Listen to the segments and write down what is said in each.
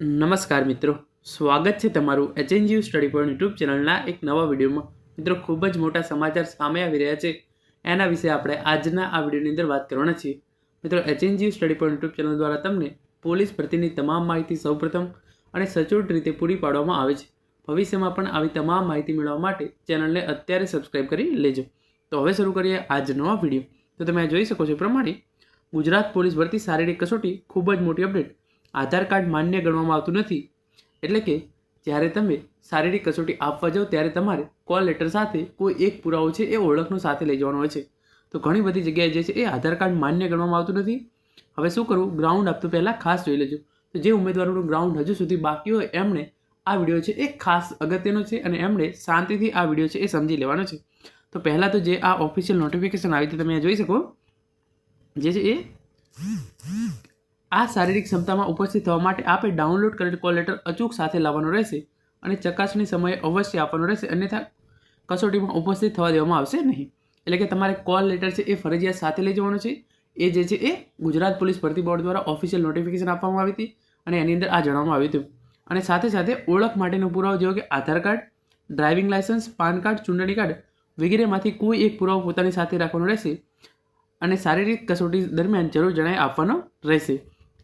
નમસ્કાર મિત્રો. સ્વાગત છે તમારું એચએનજીયુ સ્ટડી પોઈન્ટ યુટ્યુબ ચેનલના એક નવા વિડીયોમાં. મિત્રો, ખૂબ જ મોટા સમાચાર સામે આવી રહ્યા છે. એના વિશે આપણે આજના આ વિડીયોની અંદર વાત કરવાના છીએ. મિત્રો HNGU study point YouTube channel દ્વારા તમને પોલીસ ભરતીની તમામ માહિતી સૌપ્રથમ અને સચોટ રીતે પૂરી પાડવામાં આવે છે. ભવિષ્યમાં પણ આવી તમામ માહિતી મેળવવા માટે ચેનલને અત્યારે સબસ્ક્રાઈબ કરી લેજો. તો હવે શરૂ કરીએ આજનો આ વીડિયો. તો તમે જોઈ શકો છો પ્રમાણે ગુજરાત પોલીસ ભરતી શારીરિક કસોટી ખૂબ જ મોટી અપડેટ આધાર કાર્ડ માન્ય ગણવામાં આવતું નથી. એટલે કે, જ્યારે તમે શારીરિક કસોટી આપવા જાઓ, ત્યારે તમારે કોલ લેટર સાથે કોઈ એક પુરાવો છે એ ઓળખનો સાથે લઈ જવાનો હોય છે. તો ઘણી બધી જગ્યાએ જે છે એ આધાર કાર્ડ માન્ય ગણવામાં આવતું નથી. હવે શું કરવું? ગ્રાઉન્ડ આપતું પહેલાં ખાસ જોઈ લેજો. તો જે ઉમેદવારોનું ગ્રાઉન્ડ હજુ સુધી બાકી હોય, એમણે આ વીડિયો છે એ ખાસ અગત્યનો છે અને એમણે શાંતિથી આ વીડિયો છે એ સમજી લેવાનો છે. તો પહેલાં તો જે આ ઓફિશિયલ નોટિફિકેશન આવી હતી તમે જોઈ શકો. જે છે એ આ શારીરિક ક્ષમતામાં ઉપસ્થિત થવા માટે આપે ડાઉનલોડ કરેલ કોલ લેટર અચૂક સાથે લાવવાનો રહેશે અને ચકાસણી સમયે અવશ્ય આપવાનો રહેશે, અન્યથા કસોટીમાં ઉપસ્થિત થવા દેવામાં આવશે નહીં. એટલે કે તમારે કોલ લેટર છે એ ફરજિયાત સાથે લઈ જવાનો છે. એ જે છે એ ગુજરાત પોલીસ ભરતી બોર્ડ દ્વારા ઓફિશિયલ નોટિફિકેશન આપવામાં આવી હતી અને એની અંદર આ જણાવવામાં આવ્યું હતું. અને સાથે સાથે ઓળખ માટેનો પુરાવો જેવો કે Aadhaar card driving licence PAN card, ચૂંટણી કાર્ડ વગેરેમાંથી કોઈ એક પુરાવો પોતાની સાથે રાખવાનો રહેશે અને શારીરિક કસોટી દરમિયાન જરૂર જણાય આપવાનો રહેશે.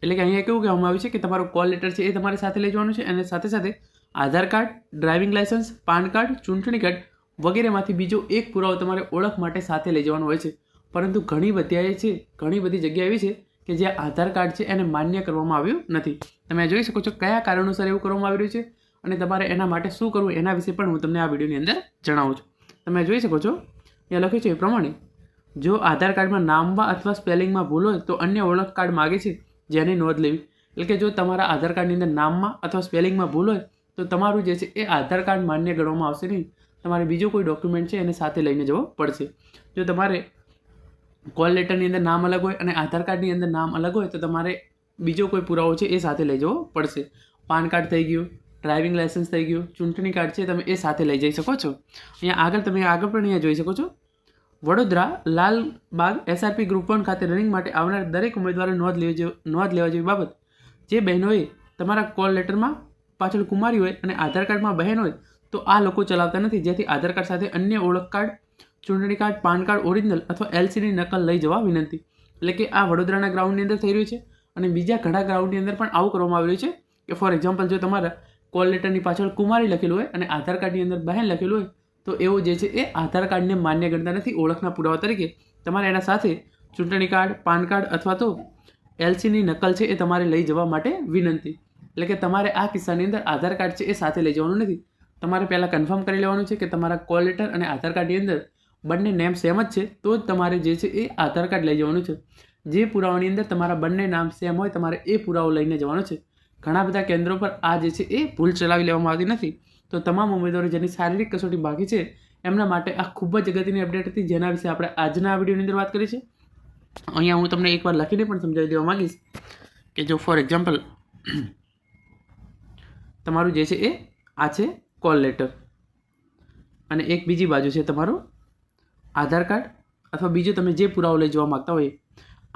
એટલે કે અહીંયા કેવું કહેવામાં આવ્યું છે કે તમારો કોલ લેટર છે એ તમારે સાથે લઈ જવાનું છે અને સાથે સાથે Aadhaar card, driving licence, PAN card, ચૂંટણી કાર્ડ વગેરેમાંથી બીજો એક પુરાવો તમારે ઓળખ માટે સાથે લઈ જવાનો હોય છે. પરંતુ ઘણી બધી છે, ઘણી બધી જગ્યા એવી છે કે જ્યાં આધાર કાર્ડ છે એને માન્ય કરવામાં આવ્યું નથી. તમે જોઈ શકો છો કયા કારણોસર એવું કરવામાં આવી રહ્યું છે અને તમારે એના માટે શું કરવું એના વિશે પણ હું તમને આ વિડીયોની અંદર જણાવું છું. તમે જોઈ શકો છો ત્યાં લખ્યું છે એ પ્રમાણે, જો આધાર કાર્ડમાં નામમાં અથવા સ્પેલિંગમાં ભૂલ હોય તો અન્ય ઓળખ કાર્ડ માગે છે જેની નોંધ લેવી. એટલે કે જો તમારા આધાર કાર્ડની અંદર નામમાં અથવા સ્પેલિંગમાં ભૂલ હોય, તો તમારું જે છે એ આધાર કાર્ડ માન્ય ગણવામાં આવશે નહીં. તમારે બીજું કોઈ ડોક્યુમેન્ટ છે એને સાથે લઈને જવો પડશે. જો તમારે કોલ લેટરની અંદર નામ અલગ હોય અને આધાર કાર્ડની અંદર નામ અલગ હોય, તો તમારે બીજો કોઈ પુરાવો છે એ સાથે લઈ જવો પડશે. પાન કાર્ડ થઈ ગયું, ડ્રાઇવિંગ લાયસન્સ થઈ ગયું, ચૂંટણી કાર્ડ છે, તમે એ સાથે લઈ જઈ શકો છો. અહીંયા આગળ તમે આગળ પણ અહીંયા જોઈ શકો છો. Vadodara Lalbagh SRP group one ખાતે રનિંગ માટે આવનાર દરેક ઉમેદવારે નોંધ લેવી નોંધ લેવા જેવી બાબત. જે બહેનોએ તમારા કોલ લેટરમાં પાછળ કુમારી હોય અને આધાર કાર્ડમાં બહેન હોય, તો આ લોકો ચલાવતા નથી. જેથી આધાર કાર્ડ સાથે અન્ય ઓળખ કાર્ડ, ચૂંટણી કાર્ડ, પાન કાર્ડ ઓરિજિનલ અથવા એલસીની નકલ લઈ જવા વિનંતી. એટલે કે આ વડોદરાના ગ્રાઉન્ડની અંદર થઈ રહ્યું છે અને બીજા ઘણા ગ્રાઉન્ડની અંદર પણ આવું કરવામાં આવી રહ્યું છે કે ફોર એક્ઝામ્પલ જો તમારા કોલ લેટરની પાછળ કુમારી લખેલું હોય અને આધાર કાર્ડની અંદર બહેન લખેલું હોય તો એવો જે છે એ આધાર કાર્ડને માન્ય ગણતા નથી ઓળખના પુરાવા તરીકે તમારે એના સાથે ચૂંટણી કાર્ડ, પાન કાર્ડ અથવા તો એલસીની નકલ છે એ તમારે લઈ જવા માટે વિનંતી. એટલે કે તમારે આ કિસ્સાની અંદર આધાર કાર્ડ છે એ સાથે લઈ જવાનું નથી. તમારે પહેલાં કન્ફર્મ કરી લેવાનું છે કે તમારા કોલ લેટર અને આધાર કાર્ડની અંદર બંને નેમ સેમ જ છે, તો જ તમારે જે છે એ આધાર કાર્ડ લઈ જવાનું છે. જે પુરાવાની અંદર તમારા બંને નામ સેમ હોય, તમારે એ પુરાવો લઈને જવાનો છે. ઘણા બધા કેન્દ્રો પર આ જે છે એ ભૂલ ચલાવી લેવામાં આવતી નથી. તો તમામ ઉમેદવારો જેની શારીરિક કસોટી બાકી છે, એમના માટે આ ખૂબ જ અગત્યની અપડેટ હતી, જેના વિશે આપણે આજના આ વિડીયોની અંદર વાત કરી છે. અહીંયા હું તમને એકવાર લખીને પણ સમજાવી દેવા માગીશ કે જો ફોર એક્ઝામ્પલ તમારું જે છે એ, આ છે કોલ લેટર અને એક બીજી બાજુ છે તમારું આધાર કાર્ડ અથવા બીજો તમે જે પુરાવો લઈ જવા માગતા હોય,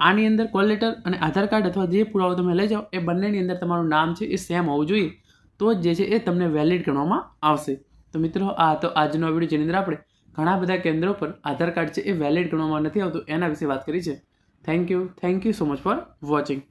આની અંદર કોલ લેટર અને આધાર કાર્ડ અથવા જે પુરાવો તમે લઈ જાઓ, એ બંનેની અંદર તમારું નામ છે એ સેમ હોવું જોઈએ. તો જ જે છે એ તમને વેલિડ ગણવામાં આવશે. તો મિત્રો, આ તો આજનો વીડિયો જેની અંદર આપણે ઘણા બધા કેન્દ્રો પર આધાર કાર્ડ છે એ વેલિડ ગણવામાં નથી આવતું, એના વિશે વાત કરી છે. Thank you thank you so much for watching